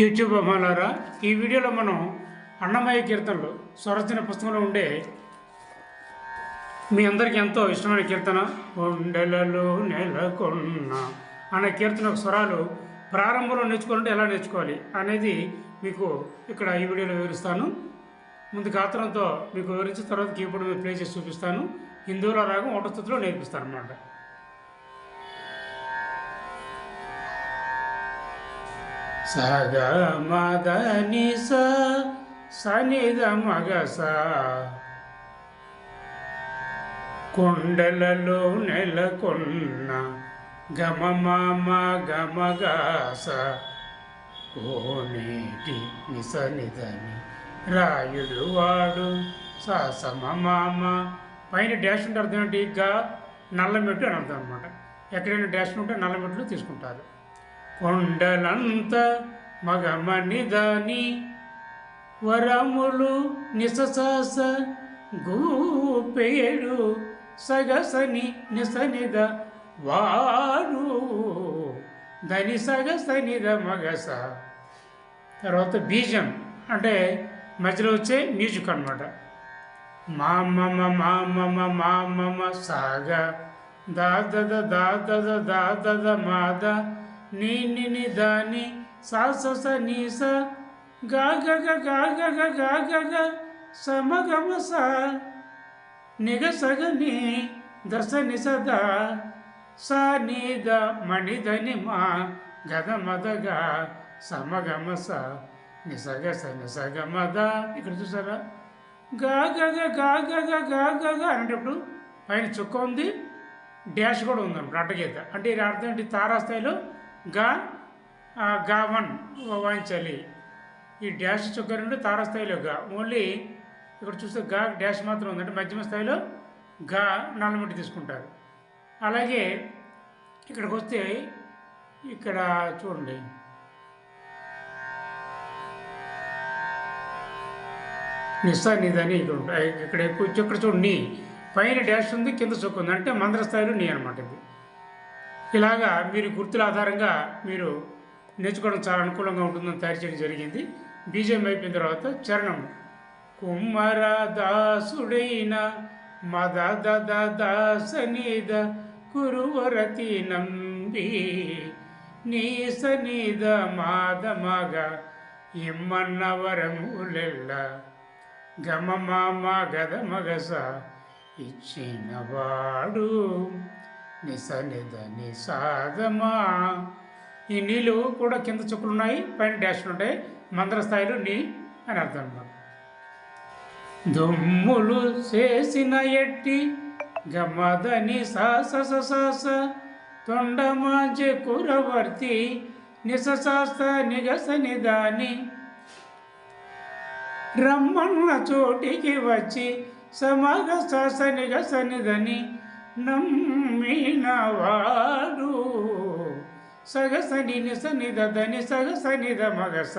YouTube అమ్మాలారా ఈ వీడియోలో మనం అన్నమయ్య కీర్తనలు స్వరచన పుస్తకంలో ఉండే మీ అందరికీ ఎంతో ఇష్టమైన కీర్తన కొండలలో నెలకొన్న అనే కీర్తన స్వరాలు ప్రారంభంలో నేర్చుకోవాలంటే ఎలా నేర్చుకోవాలి అనేది మీకు ఇక్కడ ఈ వీడియోలో వివరిస్తాను. ముందు గాత్రంతో మీకు వివరించిన తర్వాత కీబోర్డ్ మీద ప్లే చేసి చూపిస్తాను. హిందువుల రాగం ఒకటో స్థితిలో నేర్పిస్తాను అన్నమాట సగ మద నిస సనిద మగ కొండలలో నెలకొన్న గమ మామ గమగాస కోనేటి నిసనిదని రాయుడు వాడు సమ మామ పైన డాష్ ఉంటే అర్థం ఏంటి గా నల్లమెట్టు అని అర్థం అనమాట ఎక్కడైనా డాష్ ఉంటే నల్లమెట్లు తీసుకుంటారు. కొండలంత మగమనిదని వరములు నిససాస గూపేడు సగసని నిసనిద వారు దని సగసనిద మగస. తర్వాత బీజం అంటే మధ్యలో వచ్చే మ్యూజిక్ అనమాట మామమ మామమ మామమ సాగ దా దద దా దద దా దద మాద నీ ని దాని సా స స నీ స గా గ గ గా గ గ గా గ గ సమ గమ స. నిగ సగ నీ దశ ని స నీ స ద మణి ధని మా గద మద గా సమ మ స. నిసగ స నిసగ మద గ మ ద. ఇక్కడ చూసారా? గా గ గ గా గ గ గా గ గ అనేటప్పుడు పైన చుక్క ఉంది. డ్యాష్ కూడా ఉందన్నమాట అడ్డగీత అంటే ఇది అర్థం ఏంటి? తారాస్థాయిలో గా గా వన్ వాయించాలి. ఈ డాష్ చుక్క రెండు తారస్థాయిలో గా. ఓన్లీ ఇక్కడ చూస్తే గా డాష్ మాత్రం ఉంది. అంటే మధ్యమ స్థాయిలో గా నల్లమట్టి తీసుకుంటారు. అలాగే ఇక్కడికి వస్తే ఇక్కడ చూడండి. నిస్సా నిదని ఇక్కడ ఉంటాయి ఇక్కడ ఎక్కువ ఇక్కడ చూడండి నీ. పైన డాష్ ఉంది కింద చుక్క ఉంది. అంటే మందర స్థాయిలో నీ అనమాట ఇది. ఇలాగా మీరు గుర్తుల ఆధారంగా మీరు నేర్చుకోవడం చాలా అనుకూలంగా ఉంటుందని తయారు చేయడం జరిగింది. బీజం అయిపోయిన తర్వాత చరణం. కుమ్మర దాసుడైన మద దద దాసనిద కురువరతి నంబి నీ సనిద మాద మగ ఇమ్మన్నవరములెల్ల గమ మామ గద మగస ఇచ్చినవాడు. నిస నిద ఈ నీళ్ళు కూడా కింద చుక్కలు ఉన్నాయి పైన డాష్లు ఉంటాయి మందర స్థాయిలో నీ అని అర్థం అనమాట. దుమ్ములు చేసిన ఎట్టి గమదని సాస తొండమాజె కురవర్తి నిసశాస్త నిగస నిదాని రమ్మన్న చోటికి వచ్చి సమగ సనిగ నమ్మ నమ్మినవాడు సగసని నిసనిద దని సగసనిద మగస.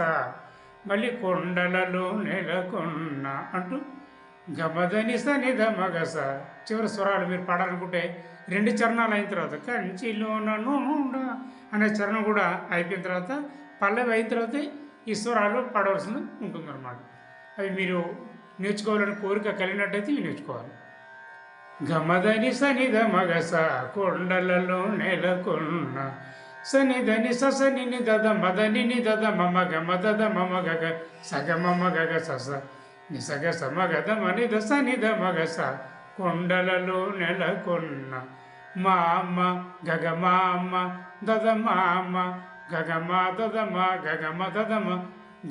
మళ్ళీ కొండలలో నెలకొన్న అంటూ గమదని సనిద మగస. చివరి స్వరాలు మీరు పాడాలనుకుంటే రెండు చరణాలు అయిన తర్వాత కంచిలోన నూడ అనే చరణం కూడా అయిపోయిన తర్వాత పల్లవి అయిన తర్వాత ఈ స్వరాలు పాడవలసింది ఉంటుందన్నమాట. అవి మీరు నేర్చుకోవాలని కోరిక కలిగినట్టయితే ఇవి నేర్చుకోవాలి. గమదని సనిద మగస కొండలలో నెలకొన్న. సనిదని ససని దద మదని దద మమ గమ దద మమ గగ సగ మమ గగ సస నిసగ సమగద మనిద మని మగస కొండలలో నెలకొన్న. మామ గగ మామ దద మామ గగ మా దద మా గగ మ మ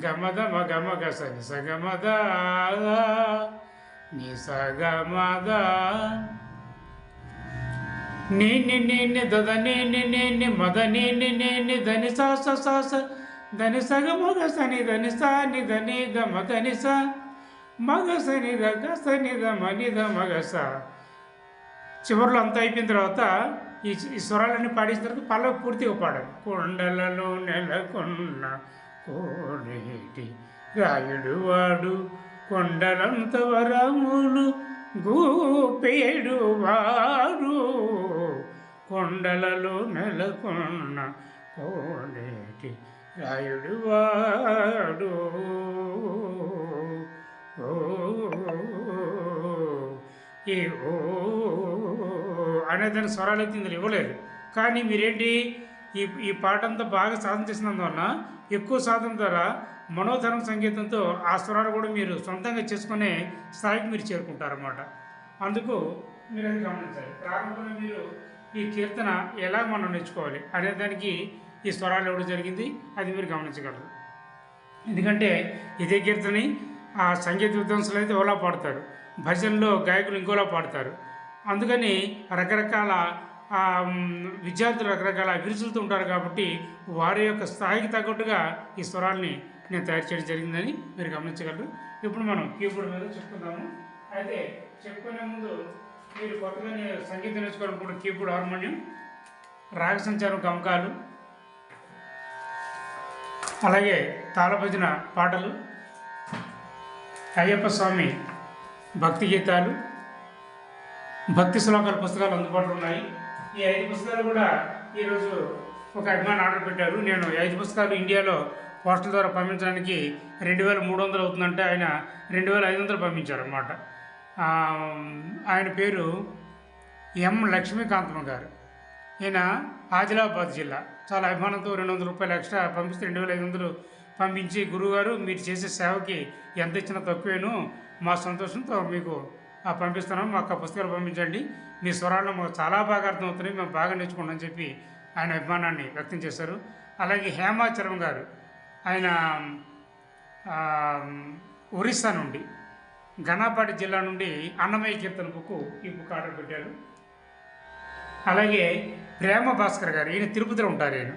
గమద మగమ గస నిసగమద నిసగమగ నిన్ని నిన్ని దద నిన్ని నిన్ని మద నిన్ని నిన్ని ధని సాస సాస ధని సగ మగ సని ధని సా ని ధని ద మదని స. మగ సని ద గ సని ద మని ద మగ స. చివరిలో అంతా అయిపోయిన తర్వాత ఈ ఈ స్వరాలన్నీ పాడేసిన తర్వాత పల్లవి పూర్తిగా పాడాలి కొండలలో నెలకొన్న కోనేటి రాయుడు వాడు కొండలంత వరములు గూపేడు వాడు కొండలలో నెలకొన్న కోనేటి రాయుడు వాడు ఓ, ఈ ఓ అనే దాని స్వరాలు అయితే ఇందులో ఇవ్వలేదు. కానీ మీరేంటి? ఈ ఈ పాట అంతా బాగా సాధన చేసినందువలన ఎక్కువ సాధన ద్వారా మనోధరం సంగీతంతో ఆ స్వరాలు కూడా మీరు సొంతంగా చేసుకునే స్థాయికి మీరు చేరుకుంటారన్నమాట. అందుకు మీరు అది గమనించాలి. ప్రారంభంలో మీరు ఈ కీర్తన ఎలా మనం నేర్చుకోవాలి అనే దానికి ఈ స్వరాలు ఇవ్వడం జరిగింది. అది మీరు గమనించగలరు. ఎందుకంటే ఇదే కీర్తని ఆ సంగీత విద్వాంసులు అయితే ఓలా పాడతారు. భజనలో గాయకులు ఇంకోలా పాడతారు. అందుకని రకరకాల విద్యార్థులు రకరకాల అభిరుచులతో ఉంటారు కాబట్టి వారి యొక్క స్థాయికి తగ్గట్టుగా ఈ స్వరాల్ని నేను తయారు చేయడం జరిగిందని మీరు గమనించగలరు. ఇప్పుడు మనం కీబోర్డ్ మీద చెప్పుకుందాము. అయితే చెప్పుకునే ముందు మీరు కొత్తగా నే- సంగీతం నేర్చుకోవాలనుకుంటున్న కీబోర్డ్ హార్మోనియం రాగ సంచారం గమకాలు అలాగే తాళభజన పాటలు అయ్యప్ప స్వామి భక్తి గీతాలు భక్తి శ్లోకాల పుస్తకాలు అందుబాటులో ఉన్నాయి. ఈ ఐదు పుస్తకాలు కూడా ఈరోజు ఒక అభిమాన్ ఆర్డర్ పెట్టారు. నేను ఐదు పుస్తకాలు ఇండియాలో పోస్టల్ ద్వారా పంపించడానికి రెండు వేల మూడు వందలు అవుతుందంటే ఆయన రెండు వేల ఐదు వందలు పంపించారనమాట ఆయన పేరు ఎం లక్ష్మీకాంతమ్మ గారు. ఈయన ఆదిలాబాద్ జిల్లా. చాలా అభిమానంతో రెండు వందల రూపాయలు ఎక్స్ట్రా పంపిస్తే రెండు వేల ఐదు వందలు పంపించి గురువుగారు మీరు చేసే సేవకి ఎంత ఇచ్చినా తక్కువేను. మా సంతోషంతో మీకు పంపిస్తున్నాం. మాకు పుస్తకాలు పంపించండి. మీ స్వరాలు మాకు చాలా బాగా అర్థమవుతున్నాయి. మేము బాగా నేర్చుకుంటామని చెప్పి ఆయన అభిమానాన్ని వ్యక్తం చేశారు. అలాగే హేమాచలం గారు ఆయన ఒరిస్సా నుండి ఘనాపాటి జిల్లా నుండి అన్నమయ్య కీర్తన బుక్ ఈ బుక్ ఆర్డర్ పెట్టారు. అలాగే ప్రేమ భాస్కర్ గారు ఈయన తిరుపతిలో ఉంటారు ఈయన.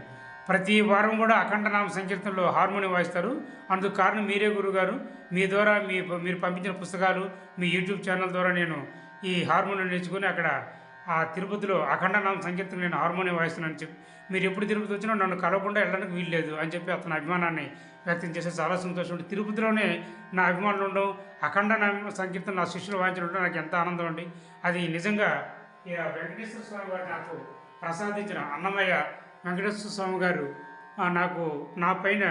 ప్రతి వారం కూడా అఖండనామ సంకీర్తనలో హార్మోనియం వాయిస్తారు. అందుకు కారణం మీరే గురుగారు. మీ ద్వారా మీ మీరు పంపించిన పుస్తకాలు మీ యూట్యూబ్ ఛానల్ ద్వారా నేను ఈ హార్మోనియం నేర్చుకుని అక్కడ ఆ తిరుపతిలో అఖండ నామ సంకీర్తన నేను హార్మోనియం వాయిస్తున్నాను చెప్పి మీరు ఎప్పుడు తిరుపతి వచ్చినా నన్ను కలవకుండా వెళ్ళడానికి వీల్లేదు అని చెప్పి అతని అభిమానాన్ని వ్యక్తం చేస్తే చాలా సంతోషం ఉంది తిరుపతిలోనే నా అభిమానులు ఉండవు అఖండ నామ సంకీర్తన నా శిష్యులు వాయించడం నాకు ఎంత ఆనందం అండి. అది నిజంగా వెంకటేశ్వర స్వామి వారు నాకు ప్రసాదించిన అన్నమయ్య వెంకటేశ్వర స్వామి గారు నాకు నా పైన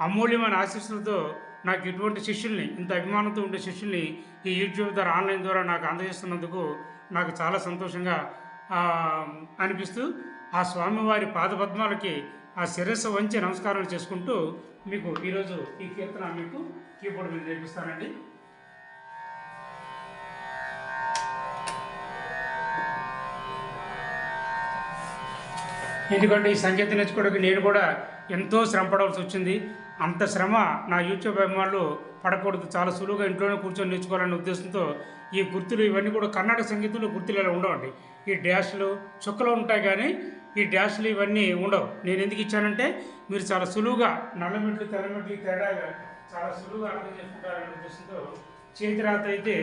అమూల్యమైన ఆశీస్సులతో నాకు ఇటువంటి శిష్యుల్ని ఇంత అభిమానంతో ఉండే శిష్యుల్ని ఈ యూట్యూబ్ ద్వారా ఆన్లైన్ ద్వారా నాకు అందజేస్తున్నందుకు నాకు చాలా సంతోషంగా అనిపిస్తూ ఆ స్వామివారి పాదపద్మాలకి ఆ శిరస్సు వంచి నమస్కారాలు చేసుకుంటూ మీకు ఈరోజు ఈ కీర్తన మీకు కీబోర్డ్ మీద నేర్పిస్తానండి. ఎందుకంటే ఈ సంగీతం నేర్చుకోవడానికి నేను కూడా ఎంతో శ్రమ పడవలసి వచ్చింది. అంత శ్రమ నా యూట్యూబ్ అభిమానులు పడకూడదు. చాలా సులువుగా ఇంట్లోనే కూర్చొని నేర్చుకోవాలనే ఉద్దేశంతో ఈ గుర్తులు ఇవన్నీ కూడా కర్ణాటక సంగీతంలో గుర్తులు ఇలా ఉండవండి. ఈ డ్యాష్లు చుక్కలు ఉంటాయి కానీ ఈ డ్యాష్లు ఇవన్నీ ఉండవు. నేను ఎందుకు ఇచ్చానంటే మీరు చాలా సులువుగా నల్లమెట్లు తెల్లమెట్లు తేడాగా చాలా సులువుగా అర్థం చేసుకుంటారనే ఉద్దేశంతో చేతి రాత అయితే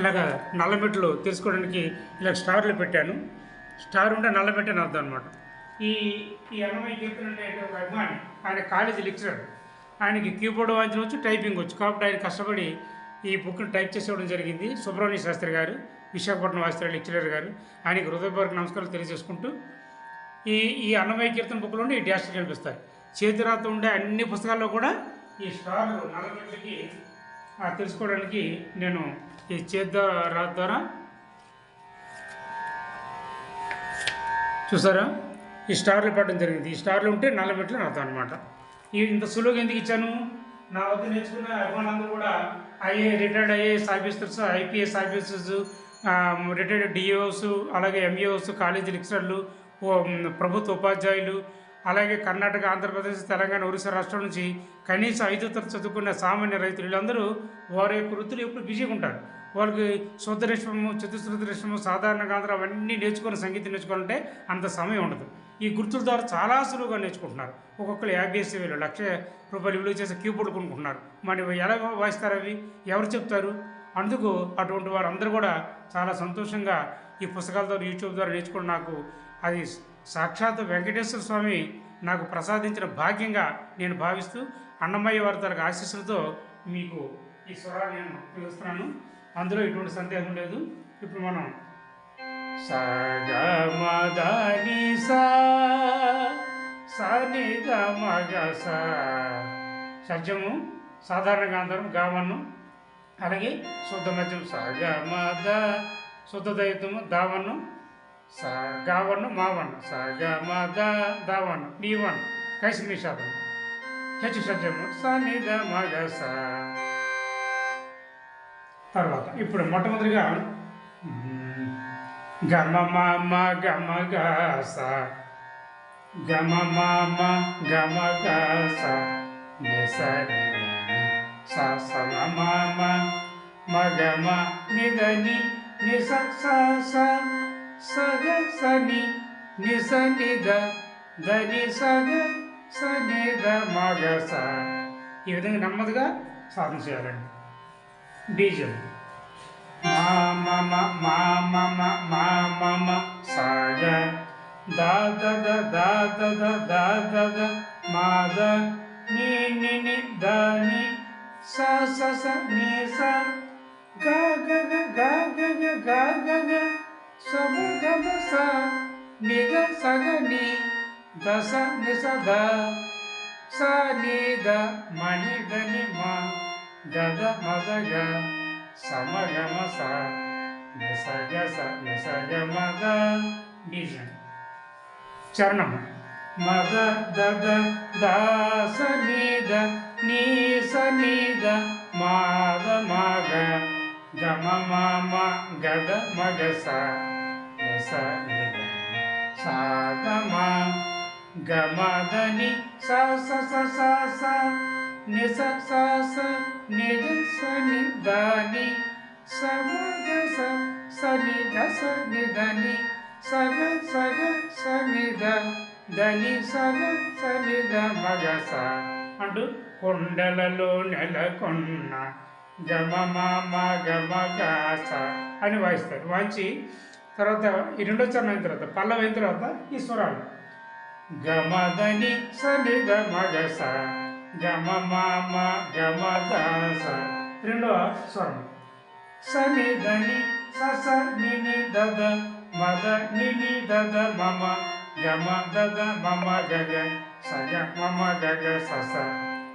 ఇలాగ నల్లమెట్లు తెలుసుకోవడానికి ఇలా స్టార్లు పెట్టాను. స్టార్ ఉంటే నల్లమెట్టు అని అర్థం అనమాట ఈ ఈ అన్నమయ్య కీర్తన ఒక అభిమాని ఆయన కాలేజీ లెక్చరర్. ఆయనకి కీబోర్డ్ వాయించవచ్చు టైపింగ్ వచ్చు. కాబట్టి ఆయన కష్టపడి ఈ బుక్ని టైప్ చేసేవడం జరిగింది. సుబ్రహ్మణ్య శాస్త్రి గారు విశాఖపట్నం వాస్తవ లెక్చరర్ గారు. ఆయనకి హృదయపూర్వక నమస్కారాలు తెలియజేసుకుంటూ ఈ ఈ అన్నమయ్య కీర్తన బుక్లోనే ఈ డ్యాష్లు చేతి చేతిరాత ఉండే అన్ని పుస్తకాల్లో కూడా ఈ స్టార్లు నల్లమెట్లకి తెలుసుకోవడానికి నేను ఈ చేత రాత ద్వారా చూసారా? ఈ స్టార్లు పెట్టడం జరిగింది. ఈ స్టార్లు ఉంటే నల్ల మెట్లు అర్థం అనమాట ఈ ఇంత సులువుగా ఎందుకు ఇచ్చాను? నా వద్ద నేర్చుకున్న అభిమానులందరూ కూడా IA retired IAS officers IPS officers retired DOs అలాగే ఎంఈఓస్ కాలేజీ లెక్చరర్లు ప్రభుత్వ ఉపాధ్యాయులు అలాగే కర్ణాటక ఆంధ్రప్రదేశ్ తెలంగాణ ఒరిస్సా రాష్ట్రం నుంచి కనీసం ఐదో తరగతి చదువుకున్న సామాన్య రైతులు వీళ్ళందరూ వారి యొక్క వృత్తులు ఎప్పుడు బిజీగా ఉంటారు. వాళ్ళకి శుద్ధరేష్మము చతుశ్రుతరేష్మము సాధారణ గాంధ్ర అవన్నీ నేర్చుకుని సంగీతం నేర్చుకోవాలంటే అంత సమయం ఉండదు. ఈ గుర్తుల ద్వారా చాలా సులువుగా నేర్చుకుంటున్నారు. ఒక్కొక్కరు యాభై వేలు లక్ష రూపాయలు విలువ చేసే కీబోర్డ్ కొనుక్కుంటున్నారు. మరి ఎలా వాయిస్తారు అవి? ఎవరు చెప్తారు? అందుకు అటువంటి వారందరూ కూడా చాలా సంతోషంగా ఈ పుస్తకాల ద్వారా యూట్యూబ్ ద్వారా నేర్చుకుని నాకు అది సాక్షాత్ వెంకటేశ్వర స్వామి నాకు ప్రసాదించిన భాగ్యంగా నేను భావిస్తూ అన్నమయ్య వారి తనకు ఆశీస్సులతో మీకు ఈ స్వరాలు నేను పిలుస్తున్నాను. అందులో ఎటువంటి సందేహం లేదు. ఇప్పుడు మనం సగమదని సా సని ద మగ సాధారణ గాంధారం గావన్ను అలాగే శుద్ధ మద్యం సగమద శుద్ధ దైత్యము దావన్ను సగవను గావన్ను సగ స గ మ ద నీ నీవన్ కైసి నిషాదం హెచ్చు స నిగ ద మగ స తర్వాత ఇప్పుడు మొట్టమొదటిగా గమ మామ గమ గస గమ మామ గమ గస నిస స సమ మామ మగమ నిదని నిస స స సగ సని నిస నిద దని సగ సనిద మగ స ఈ విధంగా నెమ్మదిగా సాధన చేయాలండి బీజం మా మమ మా మమ మా మమ సాగ దా ద ద దా ద ద దా ద ద మా ద ని ని ని ద ని స స స ని స గ గ గ గ గ గ గ గ निद सगनि दश निषग स निध मणि धनि मद मग समयम स निसज स निष मग निर्ण मद दद दश निद माग म गद मग स సాగమ గమదని సస సస స నిస సస నిరిస నిదని సమగస సనిధస నిదని సగ సగ సనిధ దని సగ సనిధ మగస అంటూ కొండలలో నెలకొన్న గమ మామ గమ అని వాయిస్తారు. వాంచి తర్వాత ఈ రెండో చరణం అయిన తర్వాత పల్లవి అయిన తర్వాత ఈ స్వరాలు. గమదని సని గమగస గమ మామ గమ దాస రెండవ స్వరం. సని దని సస నిని దద మద నిని దద మమ గమ దద మమ గగ సగ మమ గగ సస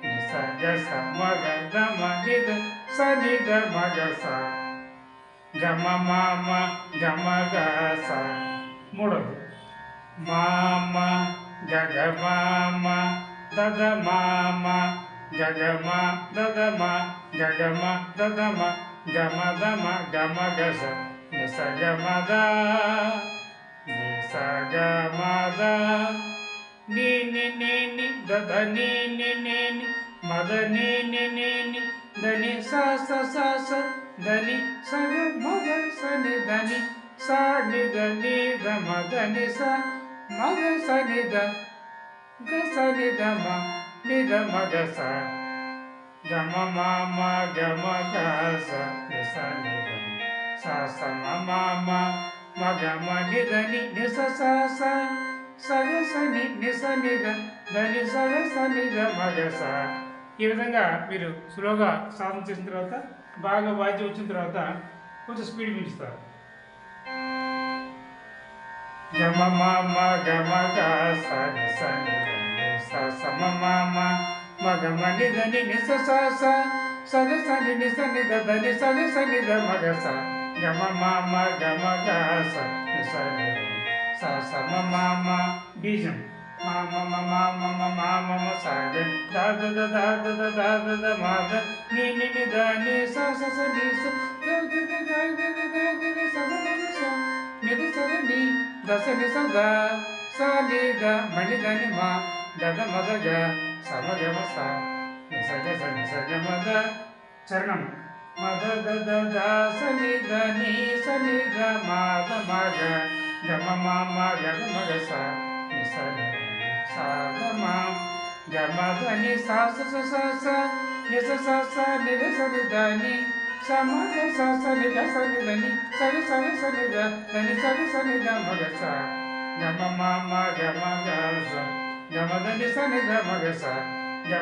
నిస గస మగ దమ నిద సని ద మగ స. గమ మామ గమ గస మూడవది మామ గగ మామ దద మామ గగమ దదమ గగమ దదమ గమ దమ గమ గస నిస గమ ద నిస గమ ద ని ని ని ని దద ని ని ని ని మద ని ని ని ని దని స స స స దని స మగ సని దని స ని ద ని ద మ ద ని స మగ స ని ద గ స ని ద మ ని ద మ గ స గ మ మ మ గ మ గ స ని స ని ద స స మ మ మ మ గ మ ని ద ని ని స స స స గ స ని ని స ని ద ద ని స గ స ని ద మ గ స ఈ విధంగా మీరు స్లోగా సాధన చేసిన తర్వాత बाद्य तरह कुछ स्पीड पीछता बीजम దశ ని సద సాలి గ మణి గని మా గద మద గ సమ గమ స నిస గ నిస గ మద చరణం మద దద దాస ని గ ని స ని గ మా గ మా గ గమ మా మా గ గమ గ స గ మ ద ని స స స స స ని స స స ని ద స ని ద ని స మ గ స స ని గ స ని ద ని స గ స గ స ని ద ద ని స గ స ని ద మ గ స గ మ మ గ మ గ స గ ద ని స ని ద మ గ స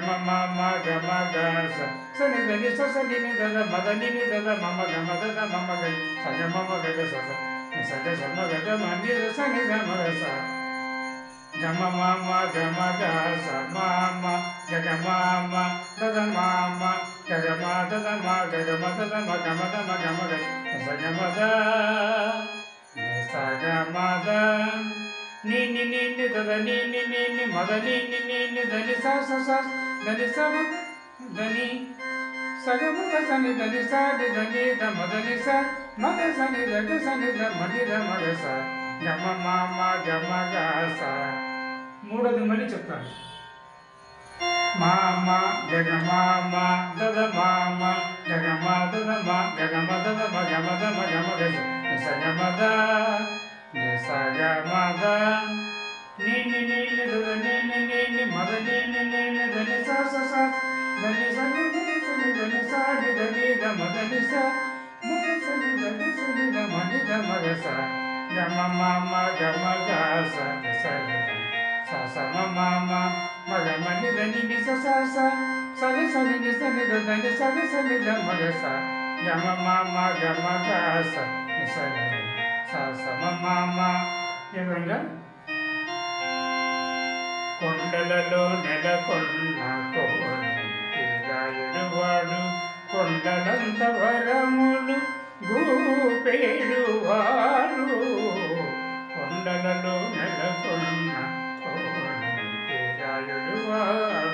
మ మ గ మ గ స స ని ద ని స స ని ని ద ద మ ద ని ని ద ద మ మ గ మ ద ద మ మ గ స గ మ మ గ గ స స ని స గ స మ గ గ మ ని స ని ద మ గ స గమ మామ గమ గ స మామ గగ మామ దద మామ గగ మా దద మా గగ మ దద మ గమ ద మ గమ గ స గమ ద ని స గ మ ద ని ని ని ని దద ని ని ని ని మద ని ని ని ని దని స స స దని స మ దని సగము సని దని సా ని దని ద మదని స మద సని దగ సని ద మని ద మగ స గమ మామ గమ గ స మూడోది మళ్ళీ చెప్తాను. మామ గగ మామ దద మామ గగ మా దద మా గగ మ దద మ గమ ద మ గమ గ స ని స గమ ద. ని స గ మ ద ని ని ని ని దద ని ని ని ని మద ని ని ని ని ద ని స స స ద ని స ని ని స ని ద ని స ని ద ని ద మ ద ని స మ ద స ని ద ని స ని ద మ ని ద మ గ స గ మ మ మ గ మ గ స ని స ని సమ మామ మగమని రని నిస సరి సరి నిస దని సరి సరి మగ స యమ మామ గమ కాస నిస మామ ఈ విధంగా కొండలలో కోడు కొండలంత వరములు గూపేడు వారు కొండలలో నెలకొన్న Hallelujah.